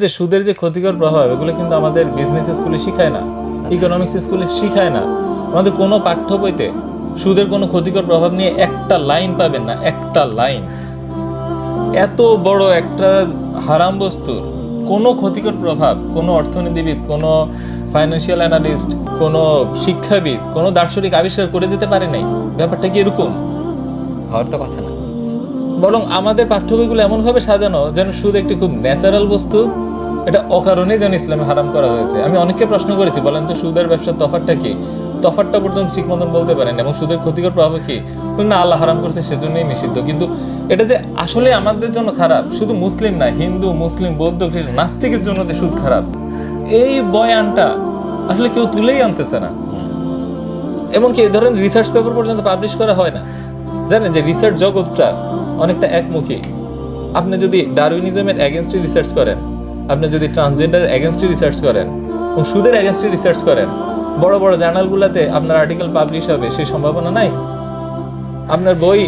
যে সুদের যে ক্ষতিকর প্রভাব এগুলো কিন্তু আমাদের বিজনেস স্কুলে শিখায় না ইকোনমিক্স স্কুলে শিখায় না। আমাদের কোনো পাঠ্য বইতে সুদের কোনো ক্ষতিকর প্রভাব নিয়ে একটা লাইন পাবেন না একটা লাইন এত বড় একটা হারাম বস্তুর কোনো ক্ষতিকর প্রভাব কোনো অর্থনীতিবিদ কোনো ফাইন্যান্সিয়াল অ্যানালিস্ট কোনো শিক্ষাবিদ কোনো দার্শনিক আবিষ্কার করে যেতে পারে নাই। ব্যাপারটা কি এরকম? হওয়ার তো কথা না। বরং আমাদের পাঠ্য বইগুলো এমনভাবে সাজানো যেন সুদ একটি খুব ন্যাচারাল বস্তু এটা অকারণে যেন ইসলামে হারাম করা হয়েছে। আমি অনেককে প্রশ্ন করেছি, বলেন তো সুদের ব্যবসার তফাতটা কি? তফাতটা পর্যন্ত ঠিক মতন বলতে পারেন এবং সুদের ক্ষতিকর প্রভাব কি? না, আল্লাহ হারাম করেছে সেজন্যই নিষিদ্ধ। কিন্তু এটা যে আসলে আমাদের জন্য খারাপ, শুধু মুসলিম না, হিন্দু, মুসলিম, বৌদ্ধ, খ্রিস্টান, নাস্তিকের জন্য যে সুদ খারাপ, এই বয়ানটা আসলে কেউ তুলেই আনতেছে না। এমনকি এই ধরনের রিসার্চ পেপার পর্যন্ত পাবলিশ করা হয় না। জানেন যে রিসার্চ জগৎটা অনেকটা একমুখী। আপনি যদি ডারউইনিজমের এগেনস্টে রিসার্চ করেন আপনি যদি ট্রান্সজেন্ডার এগেনস্টে রিসার্চ করেন এবং সুদের এগেনস্টে রিসার্চ করেন বড় বড় জার্নালগুলোতে আপনার আর্টিকেল পাবলিশ হবে সেই সম্ভাবনা নাই। আপনার বই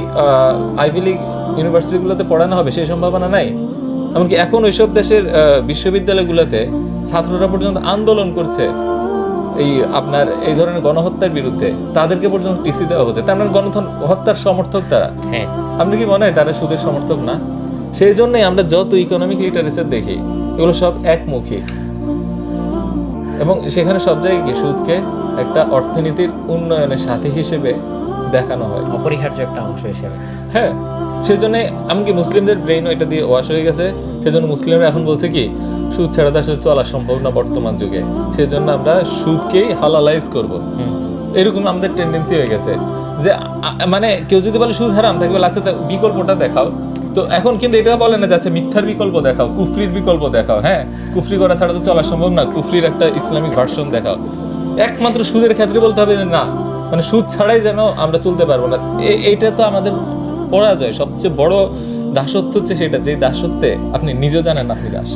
আইভি লিগ ইউনিভার্সিটিগুলোতে পড়ানো হবে সেই সম্ভাবনা নাই। এমনকি এখন ওইসব দেশের বিশ্ববিদ্যালয়গুলোতে ছাত্ররা পর্যন্ত আন্দোলন করছে এই আপনার এই ধরনের গণহত্যার বিরুদ্ধে। তাদেরকে পর্যন্ত টিসি দেওয়া হচ্ছে। তার মানে গণহত্যার সমর্থক তারা। হ্যাঁ। আপনি কি মনে হয় তারা সুদের সমর্থক না? সেই জন্যই আমরা যত ইকোনমিক লিটারেচার দেখি এগুলো সব একমুখী। এবং সেখানে সব জায়গায় কি সুদকে একটা অর্থনীতির উন্নয়নের সাথী হিসেবে দেখানো হয়। অপরিহার্য একটা অংশ হিসেবে। হ্যাঁ সেজন্য এমনকি মুসলিমদের ব্রেইনও এটা দিয়ে ওয়াশ হয়ে গেছে। সেজন্য মুসলিমরা এখন বলছে কি সুদ ছাড়া তো আসলে চলা সম্ভব না বর্তমান যুগে। সেজন্য আমরা সুদকেই হালালাইজ করব। এরকম আমাদের টেন্ডেন্সি হয়ে গেছে। যে মানে কেউ যদি বলে সুদ হারাম তাকে বলে আচ্ছা বিকল্পটা দেখাও। তো এখন কিন্তু এটা বলে না যাচ্ছে মিথ্যার বিকল্প দেখাও, কুফরির বিকল্প দেখাও। হ্যাঁ কুফরি করা ছাড়া তো চলা সম্ভব না, কুফরির একটা ইসলামিক ভার্সন দেখাও। একমাত্র সুদের ক্ষেত্রে বলতে হবে যে, না মানে সুদ ছাড়াই যেন আমরা চলতে পারব না। এইটা তো আমাদের পরাজয়। সবচেয়ে বড় দাসত্ব হচ্ছে সেটা যে দাসত্বে আপনি নিজেও জানেন আপনি দাস।